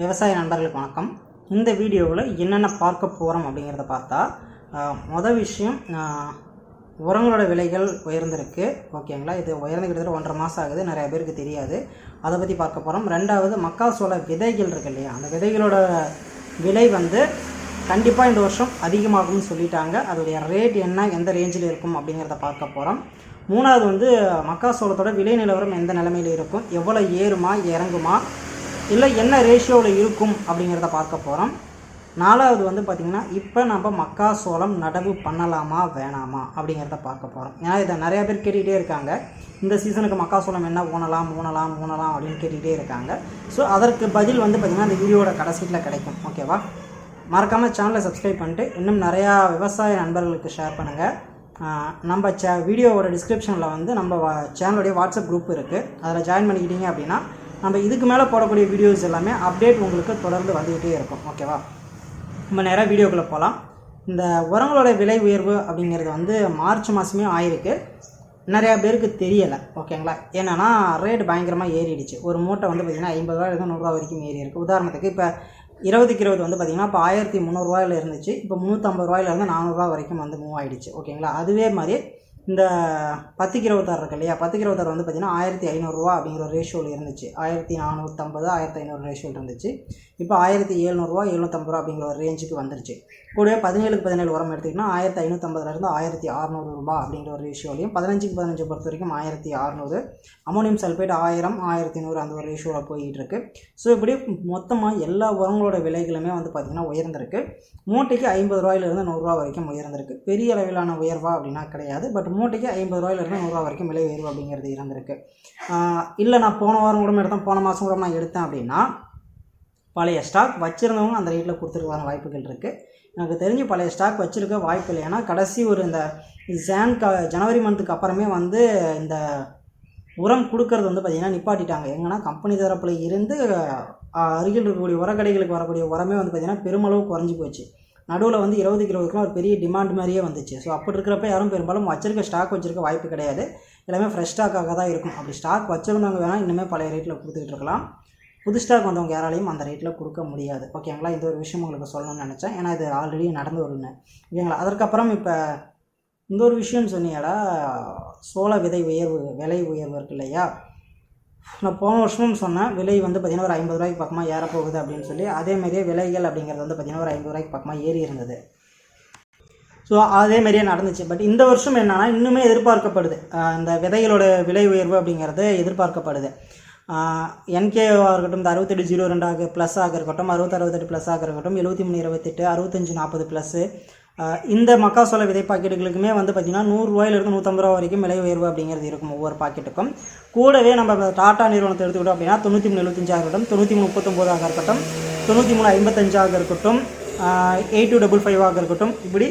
விவசாய நண்பர்களுக்கு வணக்கம். இந்த வீடியோவில் என்னென்ன பார்க்க போகிறோம் அப்படிங்கிறத பார்த்தா மொதல் விஷயம் உரங்களோட விலைகள் உயர்ந்திருக்கு. ஓகேங்களா? இது உயர்ந்து கிட்டத்தட்ட ஒன்றரை மாதம் ஆகுது. நிறைய பேருக்கு தெரியாது. அதை பற்றி பார்க்க போகிறோம் ரெண்டாவது மக்காசோள விதைகள் இருக்கு இல்லையா? அந்த விதைகளோட விலை வந்து கண்டிப்பாக இந்த வருஷம் அதிகமாகும்னு சொல்லிட்டாங்க. அதோடைய ரேட் என்ன எந்த ரேஞ்சில் இருக்கும் அப்படிங்கிறத பார்க்க போகிறோம் மூணாவது வந்து மக்காசோளத்தோட விலை நிலவரம் எந்த நிலைமையில் இருக்கும்? எவ்வளோ ஏறுமா இறங்குமா? இல்லை என்ன ரேஷியோவில் இருக்கும் அப்படிங்கிறத பார்க்க போகிறோம் நாலாவது வந்து பார்த்திங்கன்னா இப்போ நம்ம மக்காசோளம் நடவு பண்ணலாமா வேணாமா அப்படிங்கிறத பார்க்க போகிறோம் ஏன்னா இதை நிறையா பேர் கேட்டுக்கிட்டே இருக்காங்க. இந்த சீசனுக்கு மக்காசோளம் என்ன ஊனலாம் ஊனலாம் ஊனலாம் அப்படின்னு கேட்டுக்கிட்டே இருக்காங்க. ஸோ அதற்கு பதில் வந்து பார்த்திங்கன்னா இந்த வீடியோட கடைசியில் கிடைக்கும். ஓகேவா மறக்காமல் சேனலை சப்ஸ்கிரைப் பண்ணிட்டு இன்னும் நிறையா விவசாய நண்பர்களுக்கு ஷேர் பண்ணுங்கள் நம்ம சே வீடியோவோட டிஸ்கிரிப்ஷனில் வந்து நம்ம சேனலுடைய வாட்ஸ்அப் குரூப் இருக்குது அதில் ஜாயின் பண்ணிக்கிட்டீங்க அப்படின்னா நம்ம இதுக்கு மேலே போடக்கூடிய வீடியோஸ் எல்லாமே அப்டேட் உங்களுக்கு தொடர்ந்து வந்துக்கிட்டே இருக்கும். ஓகேவா நம்ம நேராக வீடியோக்குள்ளே போகலாம் இந்த உரங்களோட விலை உயர்வு அப்படிங்கிறது வந்து மார்ச் மாதமே ஆயிருக்கு. நிறையா பேருக்கு தெரியலை ஓகேங்களா என்னென்னா ரேட் பயங்கரமாக ஏறிடுச்சு. ஒரு மூட்டை வந்து பார்த்திங்கன்னா ஐம்பது ரூபாயிலிருந்து நூறுரூவா வரைக்கும் ஏறி இருக்குது உதாரணத்துக்கு இப்போ இருபதுக்கு இருபது வந்து பார்த்திங்கன்னா இப்போ ஆயிரத்தி முந்நூறுரூவாயில் இருந்துச்சு. இப்போ முந்நூற்றம்பது ரூபாயிலேருந்து நானூறுரூவா வரைக்கும் வந்து மூவ் ஆகிடுச்சு ஓகேங்களா அதுவே மாதிரி இந்த பத்துக்கு இருபத்தாறு இருக்கு இல்லையா? பத்துக்கு இருபத்தாறு வந்து பார்த்திங்கன்னா ஆயிரத்தி ஐநூறுரூவா அப்படிங்கிற ஒரு ரேஷியோவில் இருந்துச்சு. ஆயிரத்தி நானூற்றம்பது ஆயிரத்தி ஐநூறு ரேஷியோவில் இருந்துச்சு. இப்போ ஆயிரத்தி எழுநூறுவா எழுநூற்றம்பது ரூபா அப்படிங்கிற ஒரு ரேஞ்சுக்கு வந்துருச்சு. கூடவே பதினேழுக்கு பதினேழு உரம் எடுத்திங்கன்னா ஆயிரத்தி ஐநூற்றம்பதுலேருந்து ஆயிரத்தி அறநூறு ரூபா அப்படிங்கிற ஒரு ரேஷியோலையும் பதினஞ்சுக்கு பதினஞ்சு பொறுத்த வரைக்கும் ஆயிரத்தி அறநூறு. அமோனியம் சல்ஃபேட் ஆயிரம் ஆயிரத்தி நூறு அந்த ஒரு ரேஷியோவில் போயிட்டு இருக்கு. ஸோ இப்படி மொத்தமாக எல்லா உரங்களோட விலைகளுமே வந்து பார்த்திங்கன்னா உயர்ந்திருக்கு. மூட்டைக்கு ஐம்பது ரூபாயிலிருந்து நூறுரூவா வரைக்கும் உயர்ந்திருக்கு. பெரிய அளவிலான உயர்வா அப்படின்னா கிடையாது. பட் மூட்டைக்கு ஐம்பது ரூபாயிலிருந்து நூறுரூவா வரைக்கும் விலை உயர்வு அப்படிங்கிறது இருந்திருக்கு. இல்லை நான் போன வாரம் கூட எடுத்தேன் போன மாதம் கூட நான் எடுத்தேன் அப்படின்னா பழைய ஸ்டாக் வச்சுருந்தவங்க அந்த ரேட்டில் கொடுத்துருக்கான வாய்ப்புகள் இருக்குது எனக்கு தெரிஞ்சு பழைய ஸ்டாக் வச்சுருக்க வாய்ப்பு இல்லை. ஏன்னா கடைசி ஒரு இந்த ஜான் க ஜனவரி மந்த்துக்கு அப்புறமே வந்து இந்த உரம் கொடுக்கறது வந்து பார்த்திங்கன்னா நிப்பாட்டிட்டாங்க. எங்கன்னா கம்பெனி தரப்பில் இருந்து அருகில் இருக்கக்கூடிய உரக்கடைகளுக்கு வரக்கூடிய உரமே வந்து பார்த்திங்கன்னா பெருமளவு குறைஞ்சி போச்சு. நடுவில் வந்து இருபதுக்கு இருபதுக்குலாம் ஒரு பெரிய டிமாண்ட் மாதிரியே வந்துச்சு. ஸோ அப்படி இருக்கிறப்ப யாரும் பெரும்பாலும் வச்சிருக்க ஸ்டாக் வச்சிருக்க வாய்ப்பு கிடையாது. எல்லாமே ஃப்ரெஷ் ஸ்டாக்காக தான் இருக்கும். அப்படி ஸ்டாக் வச்சுருந்தவங்க வேணால் இன்னுமே பழைய ரேட்டில் கொடுத்துக்கிட்டு இருக்கலாம். புது ஸ்டாக் வந்தவங்க யாராலையும் அந்த ரேட்டில் கொடுக்க முடியாது. ஓகேங்களா இந்த ஒரு விஷயம் உங்களுக்கு சொல்லணும்னு நினச்சேன். ஏன்னா இது ஆல்ரெடி நடந்து வருன்னு ஓகேங்களா அதற்கப்புறம் இப்போ இந்த ஒரு விஷயம்னு சொன்னீங்களா சோள விதை உயர்வு விலை உயர்வு இருக்கு இல்லையா? நான் போன வருஷமும் சொன்னேன் விலை வந்து பார்த்திங்கன்னா ஒரு ஐம்பது ரூபாய்க்கு பக்கமாக ஏறப்போகுது அப்படின்னு சொல்லி. அதே மாதிரியே விலைகள் அப்படிங்கிறது வந்து பார்த்திங்கன்னா ஒரு ஐம்பது ரூபாய்க்கு பக்கமாக ஏறி இருந்தது. ஸோ அதே மாதிரியே நடந்துச்சு. பட் இந்த வருஷம் என்னென்னா இன்னுமே எதிர்பார்க்கப்படுது. இந்த விதைகளோட விலை உயர்வு அப்படிங்கிறது எதிர்பார்க்கப்படுது. என்கேவாக இருக்கட்டும் இந்த அறுபத்தெட்டு ஜீரோ ரெண்டாக ப்ளஸ்ஸாக இருக்கட்டும் அறுபத்தி அறுபத்தெட்டு ப்ளஸ்ஸாக இருக்கட்டும் எழுபத்தி மூணு இருபத்தெட்டு அறுபத்தஞ்சு நாற்பது ப்ளஸ்ஸு இந்த மக்காசோள விதை பாக்கெட்டுகளுக்குமே வந்து பார்த்திங்கன்னா நூறுரூவாயிலிருந்து நூற்றம்பது ரூபா வரைக்கும் விலை உயர்வு அப்படிங்கிறது இருக்கும் ஒவ்வொரு பாக்கெட்டுக்கும். கூடவே நம்ம டாட்டா நிறுவனத்தை எடுத்துக்கிட்டோம் அப்படின்னா தொண்ணூற்றி மூணு எழுபத்தஞ்சாக இருக்கட்டும் தொண்ணூற்றி மூணு முப்பத்தொம்போதாக இருக்கட்டும் தொண்ணூற்றி மூணு ஐம்பத்தஞ்சாக இருக்கட்டும் எயிட் டூ டபுள் ஃபைவாக இருக்கட்டும். இப்படி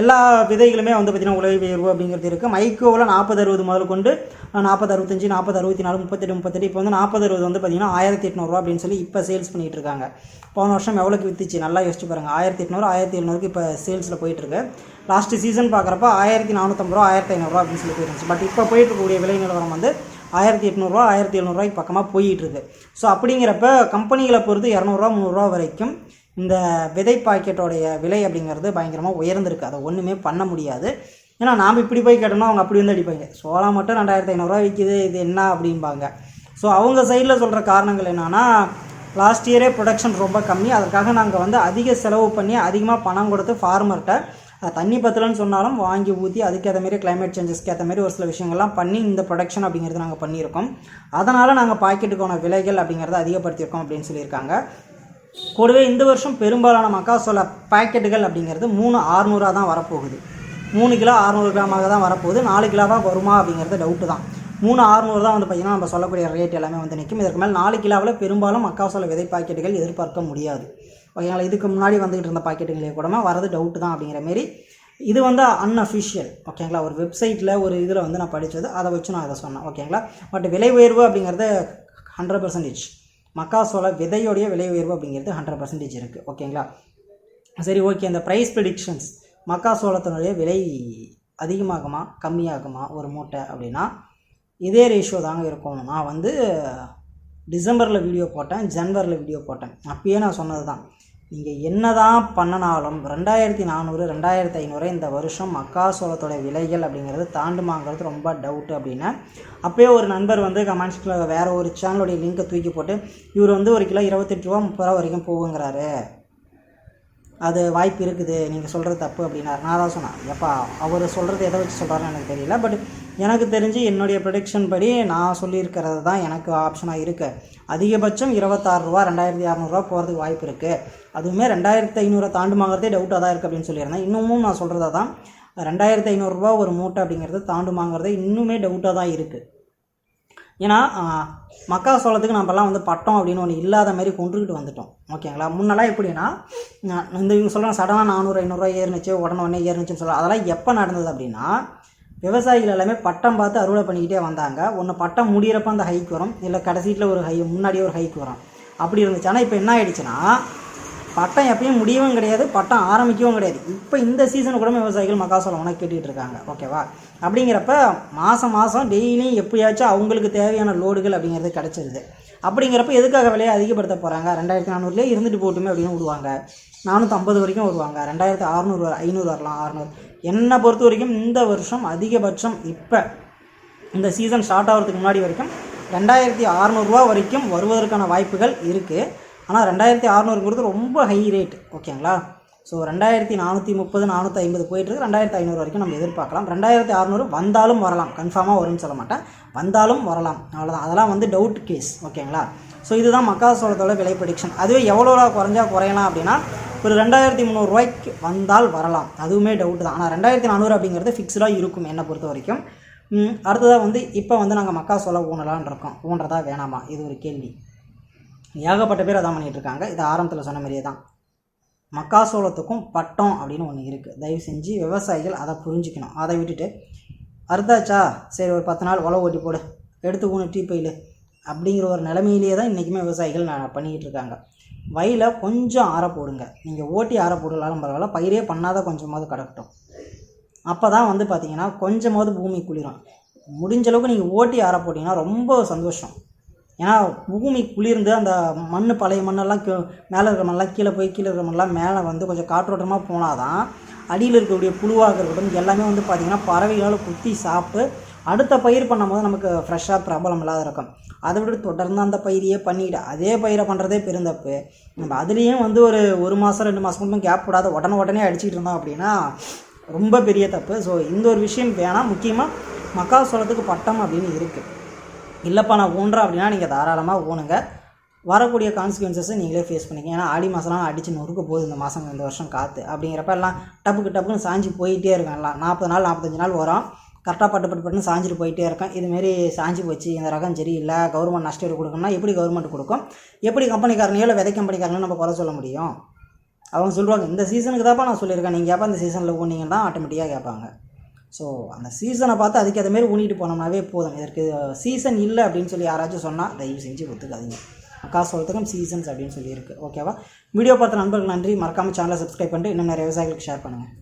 எல்லா விதைகளுமே வந்து பார்த்திங்கன்னா உலக உயர்வு அப்படிங்கிறது இருக்குது மைக்கோவில் நாற்பது அறுபது முதல் கொண்டு நாற்பது அறுபத்தஞ்சு நாற்பது அறுபத்தி நாலு முப்பத்தெட்டு முப்பத்தெட்டு இப்போ வந்து நாற்பது அறுபது வந்து பார்த்திங்கன்னா ஆயிரத்தி எட்நூறுரூவா அப்படின்னு சொல்லி இப்போ சேல்ஸ் பண்ணிகிட்டு இருக்காங்க. போன வருஷம் எவ்வளோக்கு வித்துச்சு? நல்லா யோசிச்சு பாருங்கள் ஆயிரத்தி எட்நூறு ஆயிரத்தி எழுநூறுக்கு இப்போ சேல்ஸில் போயிட்டுருக்கு லாஸ்ட்டு சீசன் பார்க்குறப்ப ஆயிரத்தி நானூற்றம்பது ரூபா ஆயிரத்தி ஐநூறுரூவா அப்படின்னு சொல்லி போயிருந்துச்சு பட் இப்போ போயிட்டு இருக்கக்கூடிய விலை நிலவரம் வந்து ஆயிரத்தி எட்நூறுரூவா ஆயிரத்தி எழுநூறுவாய்க்கு பக்கமாக போயிட்டுருக்கு ஸோ அப்படிங்கிறப்ப கம்பெனிகளை பொறுத்து இரநூறுவா முந்நூறுரூவா வரைக்கும் இந்த விதை பாக்கெட்டோடைய விலை அப்படிங்கிறது பயங்கரமாக உயர்ந்திருக்கு. அதை ஒன்றுமே பண்ண முடியாது. ஏன்னா நாம் இப்படி போய் கேட்டோம்னா அவங்க அப்படி வந்து அடிப்பாங்க. சோளம் மட்டும் ரெண்டாயிரத்தி ஐநூறுரூவா விற்கிது இது என்ன அப்படிம்பாங்க. ஸோ அவங்க சைடில் சொல்கிற காரணங்கள் என்னென்னா லாஸ்ட் இயரே ப்ரொடக்ஷன் ரொம்ப கம்மி. அதற்காக நாங்கள் வந்து அதிக செலவு பண்ணி அதிகமாக பணம் கொடுத்து ஃபார்மர்கிட்ட தண்ணி பத்தலன்னு சொன்னாலும் வாங்கி ஊற்றி அதுக்கேற்ற மாரி கிளைமேட் சேஞ்சஸ்க்கு ஏற்ற மாதிரி ஒரு சில விஷயங்கள்லாம் பண்ணி இந்த ப்ரொடக்ஷன் அப்படிங்கிறது நாங்கள் பண்ணியிருக்கோம். அதனால் நாங்கள் பாக்கெட்டுக்கான விலைகள் அப்படிங்கிறத அதிகப்படுத்தியிருக்கோம் அப்படின்னு சொல்லியிருக்காங்க. கூடவே இந்த வருஷம் பெரும்பாலான மக்காசோள பாக்கெட்டுகள் அப்படிங்கிறது மூணு ஆறுநூறாக தான் வரப்போகுது. மூணு கிலோ அறுநூறு கிராமாக தான் வரப்போகுது. நாலு கிலோவாக வருமா அப்படிங்கிறது டவுட்டு தான். மூணு அறுநூறு தான் வந்து பார்த்திங்கன்னா நம்ம சொல்லக்கூடிய ரேட் எல்லாமே வந்து நிற்கும் இதற்கு மேலே நாலு கிலோவில் பெரும்பாலும் மக்காசோள விதை பாக்கெட்டுகள் எதிர்பார்க்க முடியாது. ஓகேங்களா இதுக்கு முன்னாடி வந்துகிட்டு இருந்த பாக்கெட்டுகளே கூடமா வரது டவுட்டு தான் அப்படிங்கிற மாரி. இது வந்து அன்அஃபிஷியல் ஓகேங்களா ஒரு வெப்சைட்டில் ஒரு இதில் வந்து நான் படித்தது அதை வச்சு நான் இதை சொன்னேன் ஓகேங்களா பட் விலை உயர்வு அப்படிங்கிறது ஹண்ட்ரட் பர்சன்டேஜ் மக்காசோள விதையோடைய விலை உயர்வு அப்படிங்கிறது ஹண்ட்ரட் பர்சன்டேஜ் இருக்குது ஓகேங்களா? சரி ஓகே. இந்த ப்ரைஸ் ப்ரிடிக்ஷன்ஸ் மக்காசோளத்தினுடைய விலை அதிகமாகுமா கம்மியாகுமா ஒரு மூட்டை அப்படின்னா இதே ரேஷியோ தாங்க இருக்கும். நான் வந்து டிசம்பரில் வீடியோ போட்டேன் ஜனவரியில் வீடியோ போட்டேன். அப்பயே நான் சொன்னது தான் நீங்கள் என்ன தான் பண்ணினாலும் ரெண்டாயிரத்தி நானூறு ரெண்டாயிரத்தி ஐநூறு இந்த வருஷம் மக்காசோளத்தோட விலைகள் அப்படிங்கிறது தாண்டுமாங்கிறது ரொம்ப டவுட்டு அப்படின்னு. அப்போயே ஒரு நண்பர் வந்து கமெண்ட்ஸில் வேறு ஒரு சேனலுடைய லிங்க்கை தூக்கி போட்டு இவர் வந்து ஒரு கிலோ இருபத்தெட்டு ரூபா முப்பது ரூபா வரைக்கும் போகுங்கிறாரு. அது வாய்ப்பு இருக்குது நீங்கள் சொல்கிறது தப்பு அப்படின்னாரு. நான் தான் சொன்னேன். எப்பா அவர் சொல்கிறது எதை வச்சு சொல்கிறாருன்னு எனக்கு தெரியல. பட் எனக்கு தெரிஞ்சு என்னுடைய ப்ரொடிக்ஷன் படி நான் சொல்லியிருக்கிறது தான் எனக்கு ஆப்ஷனாக இருக்குது அதிகபட்சம் இருபத்தாறு ரூபா ரெண்டாயிரத்தி அறநூறுவா போகிறதுக்கு வாய்ப்பு இருக்குது அதுவுமே ரெண்டாயிரத்தி ஐநூறு தாண்டுமாங்கிறதே டவுட்டாக தான் இருக்குது அப்படின்னு சொல்லியிருந்தேன். இன்னமும் நான் சொல்கிறதா தான் ரெண்டாயிரத்தி ஐநூறுரூவா ஒரு மூட்டை அப்படிங்கிறது தாண்டுமாங்கிறதே இன்னுமே டவுட்டாக தான் இருக்குது ஏன்னா மக்காசோளத்துக்கு நம்மலாம் வந்து பட்டம் அப்படின்னு ஒன்று இல்லாத மாதிரி கொண்டுக்கிட்டு வந்துட்டோம். ஓகேங்களா? முன்னெல்லாம் எப்படின்னா இந்த இவங்க சொல்கிறாங்க சடனாக நானூறு ஐநூறுரூவா ஏறுனுச்சு உடனே உடனே ஏறுனுச்சுன்னு சொல்லலாம் அதெல்லாம் எப்போ நடந்தது அப்படின்னா விவசாயிகள் எல்லாமே பட்டம் பார்த்து அறுவடை பண்ணிக்கிட்டே வந்தாங்க. ஒன்று பட்டம் முடியிறப்ப அந்த ஹைக் வரும். இல்லை கடைசியில் ஒரு ஹை முன்னாடியே ஒரு ஹைக் வரும். அப்படி இருந்துச்சு. ஆனால் இப்போ என்ன ஆயிடுச்சுன்னா பட்டம் எப்பயும் முடியவும் கிடையாது பட்டம் ஆரம்பிக்கவும் கிடையாது. இப்போ இந்த சீசன் கூட விவசாயிகள் மக்காசோளம் உனக்கு கேட்டுட்டு இருக்காங்க. ஓகேவா அப்படிங்கிறப்ப மாதம் மாதம் டெய்லியும் எப்படியாச்சும் அவங்களுக்கு தேவையான லோடுகள் அப்படிங்கிறது கிடச்சிருது. அப்படிங்கிறப்ப எதுக்காக விலையை அதிகப்படுத்த போகிறாங்க ரெண்டாயிரத்தி நானூறுலேயே இருந்துட்டு போட்டுமே அப்படின்னு விடுவாங்க. நானூற்றம்பது வரைக்கும் வருவாங்க. ரெண்டாயிரத்து அறநூறு ஐநூறு வரலாம் அறநூறு. என்னை பொறுத்த வரைக்கும் இந்த வருஷம் அதிகபட்சம் இப்போ இந்த சீசன் ஸ்டார்ட் ஆகிறதுக்கு முன்னாடி வரைக்கும் ரெண்டாயிரத்தி அறநூறுரூவா வரைக்கும் வருவதற்கான வாய்ப்புகள் இருக்குது ஆனால் ரெண்டாயிரத்தி அறநூறுங்கிறது ரொம்ப ஹை ரேட் ஓகேங்களா ஸோ ரெண்டாயிரத்தி நானூற்றி முப்பது நானூற்றி ஐம்பது போயிட்டுருக்கு. ரெண்டாயிரத்தி ஐநூறு வரைக்கும் நம்ம எதிர்பார்க்கலாம். ரெண்டாயிரத்தி அறநூறு வந்தாலும் வரலாம். கன்ஃபார்மாக வரும்னு சொல்ல மாட்டேன். வந்தாலும் வரலாம். அவ்வளோதான் அதெல்லாம் வந்து டவுட் கேஸ் ஓகேங்களா ஸோ இதுதான் மக்காசோளத்தோட விலை ப்ரடிக்ஷன் அதுவே எவ்வளோ குறைஞ்சா குறையலாம் அப்படின்னா ஒரு ரெண்டாயிரத்தி முந்நூறுரூவாய்க்கு வந்தால் வரலாம். அதுவுமே டவுட் தான். ஆனால் ரெண்டாயிரத்தி நானூறு அப்படிங்கிறது ஃபிக்ஸ்டாக இருக்கும் என்னை பொறுத்த வரைக்கும். அடுத்ததாக வந்து இப்போ வந்து நாங்கள் மக்காசோளம் ஊனலான் இருக்கோம். ஊன்றதா வேணாமா? இது ஒரு கேள்வி. ஏகப்பட்ட பேர் அதான் பண்ணிகிட்டு இருக்காங்க. இது ஆரம்பத்தில் சொன்ன மாதிரியே தான். மக்காசோளத்துக்கும் பட்டம் அப்படின்னு ஒன்று இருக்குது தயவு செஞ்சு விவசாயிகள் அதை புரிஞ்சுக்கணும். அதை விட்டுட்டு அறுத்தாச்சா சரி ஒரு பத்து நாள் உழவு ஓட்டி போடு. எடுத்து ஊனு டீ பையில் அப்படிங்கிற ஒரு நிலைமையிலேயே தான் இன்றைக்குமே விவசாயிகள் நான் பண்ணிக்கிட்டு இருக்காங்க. வயல கொஞ்சம் ஆற போடுங்க. நீங்கள் ஓட்டி ஆற போடலாலும் பரவாயில்ல. பயிரே பண்ணாத கொஞ்சமாவது கிடக்கட்டும். அப்போ தான் வந்து பார்த்தீங்கன்னா கொஞ்சமாவது பூமி குளிரும். முடிஞ்ச அளவுக்கு நீங்கள் ஓட்டி ஆற போட்டிங்கன்னா ரொம்ப சந்தோஷம். ஏன்னா பூமி குளிர்ந்து அந்த மண் பழைய மண்ணெல்லாம் கீ மேலே இருக்கிற மண்ணெலாம் கீழே போய் கீழே இருக்கிற மண்ணெலாம் மேலே வந்து கொஞ்சம் காற்றோட்டமாக போனால் தான் அடியில் இருக்கக்கூடிய புழுவாக இருக்கட்டும் எல்லாமே வந்து பார்த்திங்கன்னா பறவைகளால் குத்தி சாப்பிட்டு அடுத்த பயிர் பண்ணும்போது நமக்கு ஃப்ரெஷ்ஷாக பிரபலம் இல்லாத இருக்கும். அதை விட தொடர்ந்து அந்த பயிரையே பண்ணிக்கிட்டு அதே பயிரை பண்ணுறதே பெருந்தப்பு. நம்ம அதுலேயும் வந்து ஒரு ஒரு மாதம் ரெண்டு மாதமும் கேப் விடாத உடனே உடனே அடிச்சுக்கிட்டு இருந்தோம் அப்படின்னா ரொம்ப பெரிய தப்பு. ஸோ இந்த ஒரு விஷயம் வேணால் முக்கியமாக மக்காசோளத்துக்கு பட்டம் அப்படின்னு இருக்குது இல்லைப்பா நான் ஊன்றேன் அப்படின்னா நீங்கள் தாராளமாக ஊனுங்க. வரக்கூடிய கான்சிக்வன்சஸை நீங்களே ஃபேஸ் பண்ணிக்க ஏன்னா ஆடி மாதம்லாம் அடித்து நொறுக்க போகுது இந்த மாதம் இந்த வருஷம் காற்று அப்படிங்கிறப்ப எல்லாம் டப்புக்கு டப்புக்குன்னு சாஞ்சு போயிட்டே இருக்கும் எல்லாம் நாற்பது நாள் நாற்பத்தஞ்சு நாள் வரும். கரெக்டாக பட்டு பட்டு பட்டுன்னு சாஞ்சிட்டு போயிட்டே இருக்கேன் இதுமாரி சாஞ்சி போச்சு இந்த ரகம் சரியில்லை கவர்மெண்ட் நஷ்டம் கொடுக்கணும்னா எப்படி கவர்மெண்ட் கொடுக்கும்? எப்படி கம்பெனிக்காரனையோ இல்லை விதை கம்பெனிக்காரனையும் நம்ம குறை சொல்ல முடியும்? அவங்க சொல்லுவாங்க இந்த சீசனுக்கு தான்ப்பா நான் சொல்லியிருக்கேன். நீங்கள் எப்போ இந்த சீசனில் ஊனிங்கன்னா ஆட்டோமேட்டிக்காக கேட்பாங்க. ஸோ அந்த சீசனை பார்த்து அதுக்கு மாதிரி ஊனிட்டு போனோம்னாவே போதும். இதற்கு சீசன் இல்லை அப்படின்னு சொல்லி யாராச்சும் சொன்னால் தயவு செஞ்சு ஒத்துக்காதீங்க. காசு சொல்கிறதுக்கும் சீசன்ஸ் அப்படின்னு சொல்லியிருக்கு. ஓகேவா வீடியோ பார்த்த நண்பர்கள் நன்றி. மறக்காமல் சேனலை சப்ஸ்கிரைப் பண்ணிட்டு இன்னும் நிறைய விவசாயிகளுக்கு ஷேர் பண்ணுங்கள்